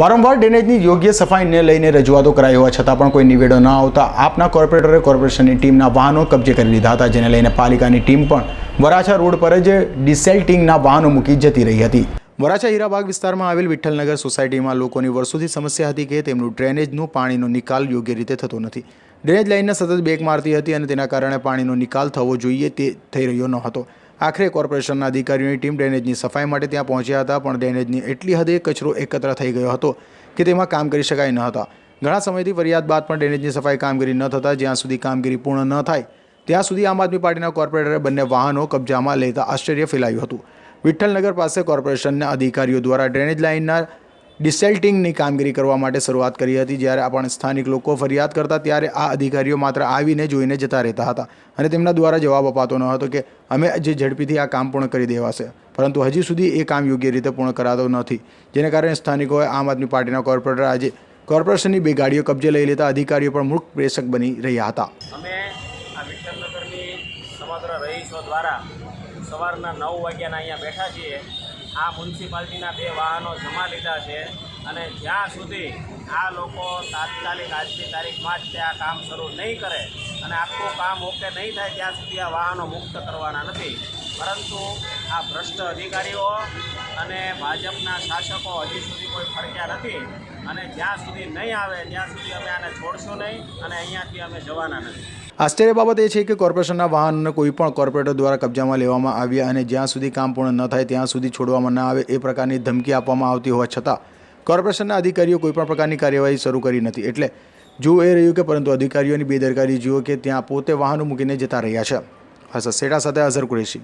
વારંવાર ડ્રેનેજની યોગ્ય સફાઈને લઈને રજૂઆતો કરાઈ હોવા છતાં પણ કોઈ નિવેડો ન આવતા આપના કોર્પોરેટરે કોર્પોરેશનની ટીમના વાહનો કબજે કરી લીધા હતા, જેને લઈને પાલિકાની ટીમ પણ વરાછા રોડ પર જ ડિસેલ્ટિંગના વાહનો મૂકી જતી રહી હતી. વરાછા હીરાબાગ વિસ્તારમાં આવેલ વિઠ્ઠલનગર સોસાયટીમાં લોકોની વર્ષોથી સમસ્યા હતી કે તેમનું ડ્રેનેજનું પાણીનો નિકાલ યોગ્ય રીતે થતો નથી. ડ્રેનેજ લાઇનને સતત બેક મારતી હતી અને તેના કારણે પાણીનો નિકાલ થવો જોઈએ તે થઈ રહ્યો ન હતો. આખરે કોર્પોરેશનના અધિકારીઓની ટીમ ડ્રેનેજની સફાઈ માટે ત્યાં પહોંચ્યા હતા, પણ ડ્રેનેજની એટલી હદે કચરો એકત્ર થઈ ગયો હતો કે તેમાં કામ કરી શકાય ન હતા. ઘણા સમયથી ફરિયાદ બાદ પણ ડ્રેનેજની સફાઈ કામગીરી ન થતાં, જ્યાં સુધી કામગીરી પૂર્ણ ન થાય, ત્યાં સુધી આમ આદમી પાર્ટીના કોર્પોરેટરે બંને વાહનો કબજામાં લેતા આશ્ચર્ય ફેલાયું હતું. વિઠ્ઠલનગર પાસે કોર્પોરેશનના અધિકારીઓ દ્વારા ડ્રેનેજ લાઇનના ડિસેલ્ટિંગની કામગીરી કરવા માટે શરૂઆત કરી હતી. જ્યારે પણ સ્થાનિક લોકો ફરિયાદ કરતા ત્યારે આ અધિકારીઓ માત્ર આવીને જોઈને જતા રહેતા હતા અને તેમના દ્વારા જવાબ અપાતો ન હતો કે અમે જે ઝડપીથી આ કામ પૂર્ણ કરી દેવાશે. પરંતુ હજી સુધી એ કામ યોગ્ય રીતે પૂર્ણ કરાતો નથી. જેને કારણે સ્થાનિકોએ આમ આદમી પાર્ટીના કોર્પોરેટર આજે કોર્પોરેશનની બે ગાડીઓ કબજે લઈ લેતા અધિકારીઓ પણ મૂળ પ્રેષક બની રહ્યા હતા. દ્વારા સવારના નવ વાગ્યાના અહીંયા બેઠા છીએ. આ મ્યુનિસિપાલિટીના બે વાહનો જમા લીધા છે અને જ્યાં સુધી આ લોકો તાત્કાલિક આજની તારીખમાં જ તે આ કામ શરૂ નહીં કરે અને આખું કામ ઓકે નહીં થાય ત્યાં સુધી આ વાહનો મુક્ત કરવાના નથી. પરંતુ આ ભ્રષ્ટ અધિકારીઓ અને ભાજપના શાસકો હજી સુધી કોઈ ફરક્યા નથી અને જ્યાં સુધી નહીં આવે, ત્યાં સુધી અમે આને છોડશું નહીં અને અહીંયાથી અમે જવાના નથી. આશ્ચર્ય બાબત એ છે કે કોર્પોરેશનના વાહનોને કોઈ પણ કોર્પોરેટર દ્વારા કબજામાં લેવામાં આવ્યા અને જ્યાં સુધી કામ પૂર્ણ ન થાય, ત્યાં સુધી છોડવામાં ન આવે એ પ્રકારની ધમકી આપવામાં આવતી હોવા છતાં, કોર્પોરેશનના અધિકારીઓ કોઈ પણ પ્રકારની કાર્યવાહી શરૂ કરી નથી. એટલે જોવું એ રહ્યું કે પરંતુ અધિકારીઓની બેદરકારી જુઓ કે ત્યાં પોતે વાહનો મૂકીને જતા રહ્યા છે. હર્ષદ સેટા સાથે અઝર કુરેશી.